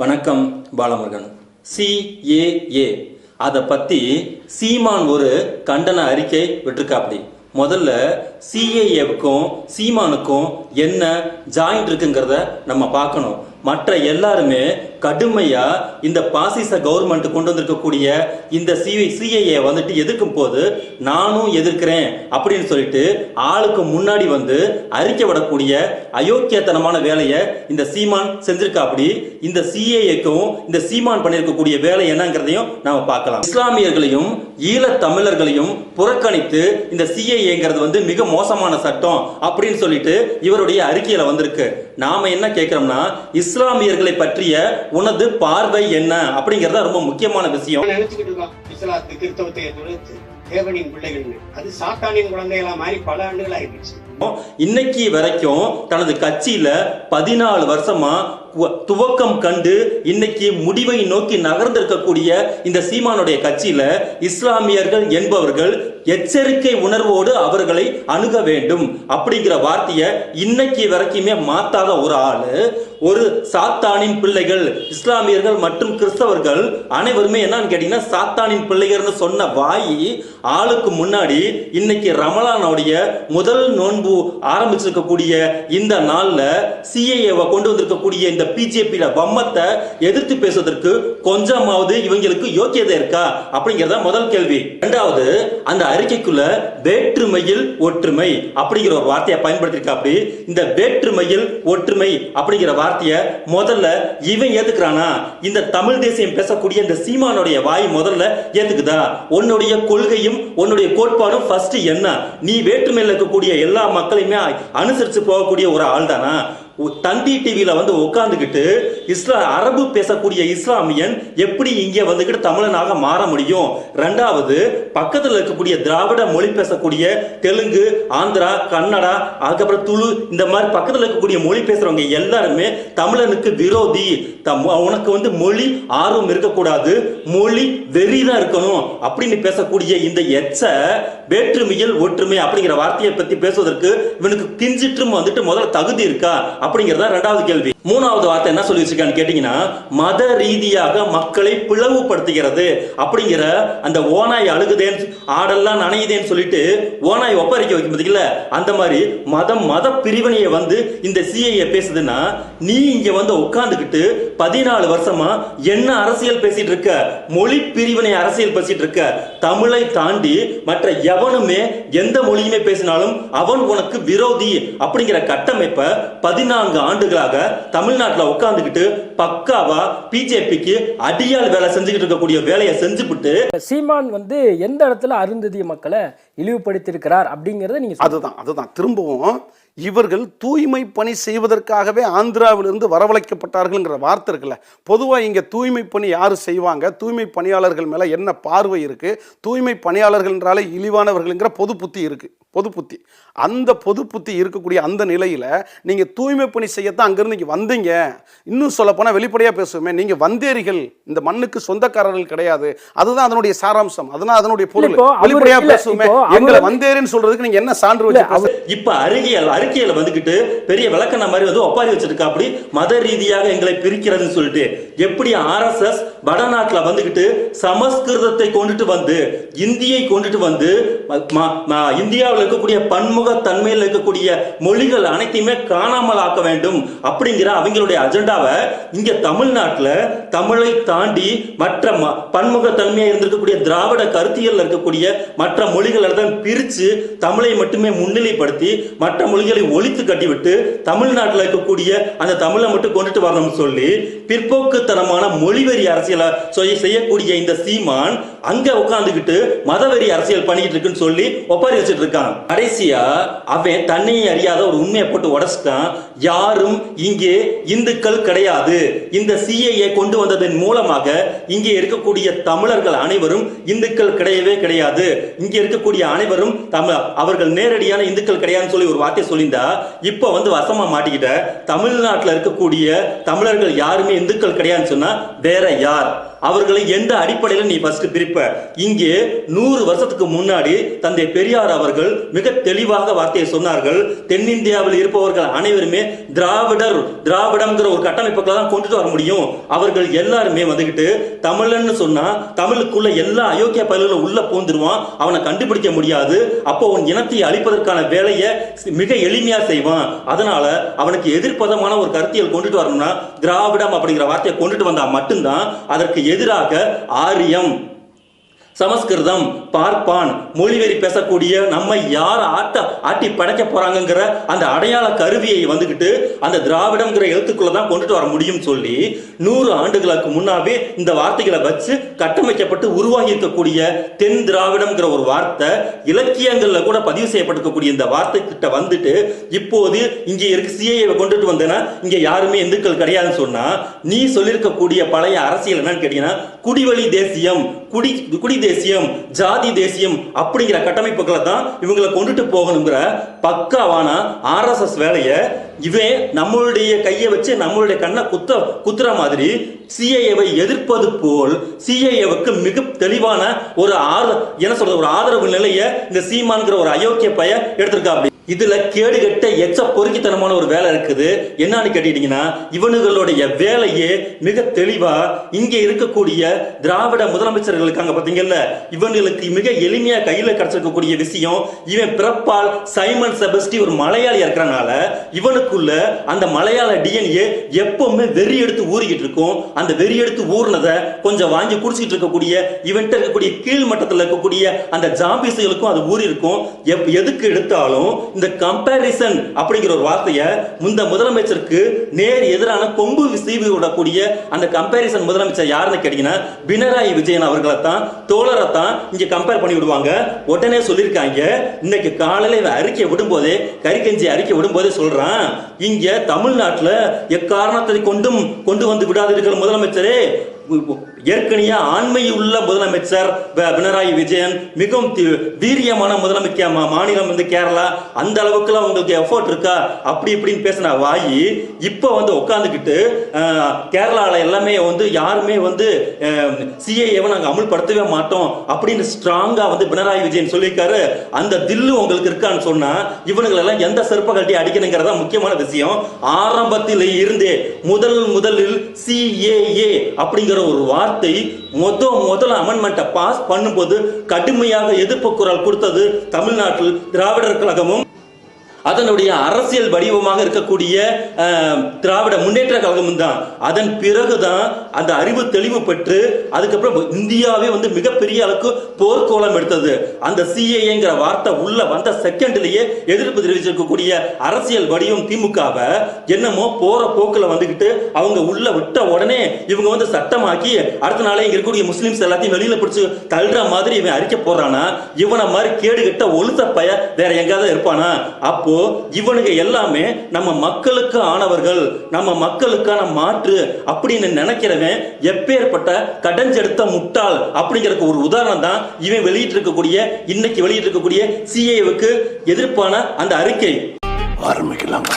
வணக்கம் பாலமுருகன். சிஏஏ அதை பற்றி சீமான் ஒரு கண்டன அறிக்கை விட்டிருக்காப்படி முதல்ல சிஏஏவுக்கும் சீமானுக்கும் என்ன ஜாயிண்ட் இருக்குங்கிறத நம்ம பார்க்கணும். மற்ற எல்லாருமே கடுமையா இந்த பாசிச கவர்மெண்ட் கொண்டு வந்திருக்கக்கூடிய இந்த சிஐ சிஐஏ வந்துட்டு எதிர்க்கும் போது நானும் எதிர்க்கிறேன் அப்படின்னு சொல்லிட்டு ஆளுக்கு முன்னாடி வந்து அறிக்கை விடக்கூடிய அயோக்கியத்தனமான வேலையை இந்த சீமான் செஞ்சிருக்காப்படி இந்த சிஏஏக்கும் இந்த சீமான் பண்ணியிருக்கக்கூடிய வேலை என்னங்கிறதையும் நாம பார்க்கலாம். இஸ்லாமியர்களையும் ஈழ தமிழர்களையும் புறக்கணித்து இந்த சிஏஏங்கிறது வந்து மிக மோசமான சட்டம் அப்படின்னு சொல்லிட்டு இவருடைய அறிக்கையில வந்திருக்கு. நாம என்ன கேட்கிறோம்னா இஸ்லாமியர்களை பற்றிய உனது பார்வை என்ன? அப்படிங்கறது ரொம்ப முக்கியமான விஷயம். நினைச்சுக்கிட்டு இருக்கான் இஸ்லாத்து கிறிஸ்தவத்தை தேவனின் பிள்ளைகள்னு. அது சாத்தானின் குழந்தைகளா மாறி பல ஆண்டுகள் ஆயிடுச்சு இன்னைக்கு வரைக்கும் தனது கட்சியில பதினாலு வருஷமா துவக்கம் கண்டு இன்னைக்கு முடிவை நோக்கி நகர்ந்திருக்கக்கூடிய இந்த சீமானுடைய கட்சியில இஸ்லாமியர்கள் என்பவர்கள் எச்சரிக்கை உணர்வோடு அவர்களை அணுக வேண்டும் அப்படிங்கிற வார்த்தையை இன்னைக்கு வரைக்குமே மாத்தாத ஒரு ஆளு ஒரு சாத்தானின் பிள்ளைகள் இஸ்லாமியர்கள் மற்றும் கிறிஸ்தவர்கள் அனைவருமே என்னன்னு கேட்டீங்கன்னா சாத்தானின் பிள்ளைகள்னு சொன்ன வாயி ஆளுக்கு முன்னாடி இன்னைக்கு ரமலானுடைய முதல் நோன்பு ஆரம்பிச்சிருக்கக்கூடிய இந்த நாளில் சிஏஏவை கொண்டு வந்திருக்கக்கூடிய இந்த இந்த பிஜேபியில வம்மத்தை எதிர்த்து பேசுவதற்கு கொஞ்சமாவது இவங்களுக்கு யோக்கியதை இருக்கா? அப்படிங்கறத முதல் கேள்வி. இரண்டாவது அந்த அறிக்கைக்குள்ள வேற்றுமையில் ஒற்றுமை அப்படிங்கிற ஒரு வார்த்தையை பயன்படுத்தியிருக்காப்படி இந்த வேற்றுமையில் ஒற்றுமை அப்படிங்கிற வார்த்தையை முதல்ல இவன் ஏத்துக்கிறானா? இந்த தமிழ் தேசியம் பேசக்கூடிய இந்த சீமானுடைய வாய் முதல்ல ஏத்துக்குதா? உன்னுடைய கொள்கையும் உன்னுடைய கோட்பாடும் ஃபர்ஸ்ட் என்ன? நீ வேற்றுமையில் இருக்கக்கூடிய எல்லா மக்களையுமே அனுசரிச்சு போகக்கூடிய ஒரு ஆள் தானா தந்தி டிவியில வந்து உட்காந்துக்கிட்டு இஸ்லா அரபு பேசக்கூடிய இஸ்லாமியன் எப்படி இங்கே வந்துக்கிட்டு தமிழனாக மாற முடியும்? ரெண்டாவது பக்கத்தில் இருக்கக்கூடிய திராவிட மொழி பேசக்கூடிய தெலுங்கு ஆந்திரா கன்னடா அதுக்கப்புறம் துளு இந்த மாதிரி பக்கத்தில் இருக்கக்கூடிய மொழி பேசுறவங்க எல்லாருமே தமிழனுக்கு விரோதி. உனக்கு வந்து மொழி ஆர்வம் இருக்கக்கூடாது மொழி வெறிதான் இருக்கணும் அப்படின்னு பேசக்கூடிய இந்த எச்ச வேற்றுமையில் ஒற்றுமை அப்படிங்கிற வார்த்தையை பத்தி பேசுவதற்கு இவனுக்கு கிஞ்சிற்றும் வந்துட்டு முதல்ல தகுதி இருக்கா அப்படிங்கறத ரெண்டாவது கேள்வி. மூணாவது வார்த்தை என்ன சொல்லி வச்சிருக்கான்னு கேட்டீங்கன்னா மத ரீதியாக மக்களை பிளவுபடுத்துகிறது அப்படிங்கிற அந்த ஓனாய் அழுகுதேன்னு ஆடெல்லாம் நனையுதேன்னு சொல்லிட்டு ஓனாய் ஒப்பரைக்க வைக்கும் பார்த்தீங்களா அந்த மாதிரி மதம் மத பிரிவினையை வந்து இந்த சிஐஏ பேசுதுன்னா நீ இங்க வந்து உட்காந்துக்கிட்டு பதினாலு வருஷமா என்ன அரசியல் பேசிட்டு இருக்க? மொழி பிரிவினை அரசியல் பேசிட்டு இருக்க. தமிழை தாண்டி மற்ற எவனுமே எந்த மொழியுமே பேசினாலும் அவன் உனக்கு விரோதி அப்படிங்கிற கட்டமைப்பை பதினான்கு ஆண்டுகளாக தமிழ்நாட்டுல உட்கார்ந்துகிட்டு பக்காவா பிஜேபிக்கு அடியாள் வேலை செஞ்சுக்கிட்டு இருக்கக்கூடிய வேலையை செஞ்சுவிட்டு சீமான் வந்து எந்த இடத்துல அருந்ததிய மக்களை இழிவுபடுத்தியிருக்கிறார் அப்படிங்கறத நீங்க. அதுதான் அதுதான். திரும்பவும் இவர்கள் தூய்மை பணி செய்வதற்காகவே ஆந்திராவிலிருந்து வரவழைக்கப்பட்டார்கள்ங்கிற வார்த்தை இருக்குல்ல. பொதுவாக இங்கே தூய்மை பணி யார் செய்வாங்க? தூய்மை பணியாளர்கள் மேலே என்ன பார்வை இருக்குது தூய்மை பணியாளர்கள் என்றாலே இழிவானவர்கள்ங்கிற பொது புத்தி இருக்குது பொது புத்தி அந்த பொது புத்தி இருக்கக்கூடிய அந்த நிலையில் நீங்கள் தூய்மை பணி செய்யத்தான் அங்கேருந்து இங்கே வந்தீங்க. இன்னும் சொல்லப்போனால் வெளிப்படையாக பேசுவோமே நீங்கள் வந்தேரிகள் இந்த மண்ணுக்கு சொந்தக்காரர்கள் கிடையாது. அதுதான் அதனுடைய சாராம்சம். அதனால் அதனுடைய பொருள். வெளிப்படையாக பேசுவோமே எங்களை வந்தேரின்னு சொல்றதுக்கு நீங்க என்ன சான்று வச்சு? இப்ப அறிக்கையில் அறிக்கையில வந்துகிட்டு பெரிய விளக்கண மாதிரி வந்து ஒப்பாரி வச்சிருக்கா அப்படி மத ரீதியாக எங்களை பிரிக்கிறதுன்னு சொல்லிட்டு எப்படி ஆர்எஸ்எஸ் வடநாட்டுல வந்துகிட்டு சமஸ்கிருதத்தை கொண்டுட்டு வந்து இந்தியை கொண்டுட்டு வந்து ம- ம- இருக்கக்கூடிய பன்முக தன்மையில் இருக்கக்கூடிய மொழிகள் அனைத்தையுமே காணாமல் ஆக்க வேண்டும் அப்படிங்கிற அவங்களுடைய அஜெண்டாவை இங்க தமிழ்நாட்டில் தமிழை தாண்டி மற்ற பன்முக தன்மையா இருந்திருக்கக்கூடிய திராவிட கருத்தியல் இருக்கக்கூடிய மற்ற மொழிகள் தான் பிரித்து தமிழை மட்டுமே முன்னிலைப்படுத்தி மற்ற மொழிகளை ஒழித்து கட்டிவிட்டு தமிழ்நாட்டில் இருக்கக்கூடிய அந்த தமிழை மட்டும் கொண்டுட்டு வரணும்னு சொல்லி பிற்போக்குத்தனமான மொழிவெறி அரசியலை செய்யக்கூடிய இந்த சீமான் அங்க உட்கார்ந்துகிட்டு மதவெறி அரசியல் பண்ணிட்டு இருக்குன்னு சொல்லி ஒப்பாரி வச்சுட்டு இருக்கான். கடைசியா அவன் தன்னையே அறியாத ஒரு உண்மையை போட்டு உடைச்சிட்டான். யாரும் இங்கே இந்துக்கள் கிடையாது. இந்த சிஏஏ கொண்டு வந்ததன் மூலமாக இங்கே இருக்கக்கூடிய தமிழர்கள் அனைவரும் இந்துக்கள் கிடையவே கிடையாது. இங்கே இருக்கக்கூடிய அனைவரும் தமிழ் அவர்கள் நேரடியான இந்துக்கள் கிடையாதுன்னு சொல்லி ஒரு வார்த்தை சொல்லியிருந்தா இப்போ வந்து வசமா மாட்டிக்கிட்ட. தமிழ்நாட்டுல இருக்கக்கூடிய தமிழர்கள் யாருமே இந்துக்கள் கிடையாதுன்னு சொன்னா வேற யார்? அவர்களை எந்த அடிப்படையில் நீ ஃபர்ஸ்ட் பிரிப்ப? இங்கே நூறு வருஷத்துக்கு முன்னாடி தந்தை பெரியார் அவர்கள் மிக தெளிவாக வார்த்தையை சொன்னார்கள். தென்னிந்தியாவில் இருப்பவர்கள் அனைவருமே திராவிடர் திராவிடம்ங்கிற ஒரு கட்டமைப்புகளை தான் கொண்டுட்டு வர முடியும். அவர்கள் எல்லாருமே வந்துக்கிட்டு தமிழன்னு சொன்னா தமிழுக்குள்ள எல்லா அயோக்கிய பயிர்களும் உள்ள பூந்துருவான். அவனை கண்டுபிடிக்க முடியாது. அப்போ உன் இனத்தை அழிப்பதற்கான வேலையை மிக எளிமையா செய்வான். அதனால அவனுக்கு எதிர்ப்பதமான ஒரு கருத்தியல் கொண்டுட்டு வரணும்னா திராவிடம் அப்படிங்கிற வார்த்தையை கொண்டுட்டு வந்தா மட்டும்தான் அதற்கு எதிராக ஆரியம். சமஸ்கிருதம் பார்ப்பான் மொழிவெறி பேசக்கூடிய நம்ம யார் ஆட்ட ஆட்டி படைக்க போறாங்கிற அந்த அடையாள கருவியை வந்துகிட்டு அந்த திராவிடம்ங்கிற எழுத்துக்குள்ள தான் கொண்டுட்டு வர முடியும் சொல்லி நூறு ஆண்டுகளுக்கு முன்னாவே இந்த வார்த்தைகளை வச்சு கட்டமைக்கப்பட்டு உருவாகி இருக்கக்கூடிய தென் திராவிடம்ங்கிற ஒரு வார்த்தை இலக்கியங்கள்ல கூட பதிவு செய்யப்பட்டிருக்கக்கூடிய இந்த வார்த்தை கிட்ட வந்துட்டு இப்போது இங்கே இருக்க சிஏவை கொண்டுட்டு வந்தேன்னா இங்க யாருமே இந்துக்கள் கிடையாதுன்னு சொன்னா நீ சொல்லியிருக்கக்கூடிய பழைய அரசியல் என்னன்னு கேட்டீங்கன்னா குடிவழி தேசியம் குடி குடி தேசியம் ஜாதி தேசியம் அப்படிங்கிற கட்டமைப்புகளை தான் இவங்களை கொண்டுட்டு போகணுங்கிற பக்காவான ஆர்எஸ்எஸ் வேலையை இவன் நம்மளுடைய கையை வச்சு நம்மளுடைய கண்ணை குத்த குத்துற மாதிரி சிஏஏவை எதிர்ப்பது போல் சிஏஏவுக்கு மிக தெளிவான ஒரு ஆர் என்ன சொல்றது ஒரு ஆதரவு நிலையை இந்த சீமான்கிற ஒரு அயோக்கிய பைய எடுத்திருக்கா அப்படி இதுல கேடுகட்ட எச்ச பொறுக்கித்தனமான ஒரு வேலை இருக்குது. என்னன்னு கேட்டீங்கன்னா இவனுங்களுடைய வேலையே மிக தெளிவா இங்க இருக்கக்கூடிய திராவிட முதலமைச்சர்கள் இருக்காங்க பாத்தீங்கல்ல இவனுக்கு மிக எளிமையா கையில கிடைச்சிருக்கக்கூடிய விஷயம் இவன் பிறப்பால் சைமன் செபஸ்டி ஒரு மலையாளி இருக்கிறனால இவனுக்குள்ள அந்த மலையாள டிஎன்ஏ எப்பவுமே வெறி எடுத்து ஊறிக்கிட்டு இருக்கும். அந்த வெறி எடுத்து ஊறினதை கொஞ்சம் வாங்கி குடிச்சிட்டு இருக்கக்கூடிய இவன்ட்ட இருக்கக்கூடிய கீழ் மட்டத்தில் இருக்கக்கூடிய அந்த ஜாம்பிஸுகளுக்கும் அது ஊறி இருக்கும் எப் எதுக்கு எடுத்தாலும் இந்த கம்பேரிசன் அப்படிங்கிற ஒரு வார்த்தையை முந்த முதலமைச்சருக்கு நேர் எதிரான கொம்பு சீவி விடக்கூடிய அந்த கம்பேரிசன் முதலமைச்சர் யாருன்னு கேட்டீங்கன்னா பினராயி விஜயன் அவர்களை தான் தோழரை தான் இங்க கம்பேர் பண்ணி விடுவாங்க. உடனே சொல்லியிருக்காங்க. இன்னைக்கு காலையில் இவன் அறிக்கை விடும்போதே கறிக்கஞ்சி அறிக்கை விடும்போதே சொல்றான். இங்க தமிழ்நாட்டில் எக்காரணத்தை கொண்டும் கொண்டு வந்து விடாதிருக்கிற முதலமைச்சரே? ஏற்கனவே ஆண்மையுள்ள முதலமைச்சர் பினராயி விஜயன் மிகவும் வீரியமான முதலமைச்சர் மாநிலம் வந்து கேரளா. அந்த அளவுக்குலாம் உங்களுக்கு எஃபோர்ட் இருக்கா? அப்படி இப்படின்னு பேசின வாயி இப்போ வந்து உட்காந்துக்கிட்டு கேரளால எல்லாமே வந்து யாருமே வந்து சிஏஏவை நாங்கள் அமுல்படுத்தவே மாட்டோம் அப்படின்னு ஸ்ட்ராங்கா வந்து பினராயி விஜயன் சொல்லியிருக்காரு. அந்த தில்லு உங்களுக்கு இருக்கான்னு சொன்னா இவனுங்களெல்லாம் எந்த செருப்ப கட்டி அடிக்கணுங்கிறதா முக்கியமான விஷயம். ஆரம்பத்தில் இருந்தே முதல் முதலில் சிஏஏ அப்படிங்கிற ஒரு வார்த்தை முத முதல் அமெண்ட்மெண்ட்டை பாஸ் பண்ணும்போது கடுமையாக எதிர்ப்பு குரல் கொடுத்தது தமிழ்நாட்டில் திராவிடர் கழகமும் அதனுடைய அரசியல் வடிவமாக இருக்கக்கூடிய திராவிட முன்னேற்ற கழகமும் தான். அதன் பிறகுதான் அந்த அறிவு தெளிவு பெற்று அதுக்கப்புறம் இந்தியாவே வந்து மிகப்பெரிய அளவுக்கு போர்க்கோளம் எடுத்தது. அந்த சிஏங்கிற வார்த்தை உள்ள வந்த செகண்ட்லயே எதிர்ப்பு தெரிவிச்சிருக்கக்கூடிய அரசியல் வடிவம் திமுகவை என்னமோ போற போக்குல வந்துகிட்டு அவங்க உள்ள விட்ட உடனே இவங்க வந்து சட்டமாக்கி அடுத்த நாளே இங்க இருக்கக்கூடிய முஸ்லிம்ஸ் எல்லாத்தையும் வெளியில பிடிச்சு தள்ளுற மாதிரி இவன் அறிக்கை போறானா இவனை மாதிரி கேடுகிட்ட ஒழுத்த பய வேற எங்காவது இருப்பானா? அப்போ இவனுங்க எல்லாமே நம்ம மக்களுக்கு ஆனவர்கள் நம்ம மக்களுக்கான மாற்று அப்படின்னு நினைக்கிறவன் எப்பேற்பட்ட கடஞ்செடுத்த முட்டாள் அப்படிங்கறதுக்கு ஒரு உதாரணம் தான் இவன் வெளியிட்டு இருக்கக்கூடிய இன்னைக்கு வெளியிட்டு இருக்கக்கூடிய சிஏவுக்கு எதிர்ப்பான அந்த அறிக்கை. ஆரம்பிக்கலாம்.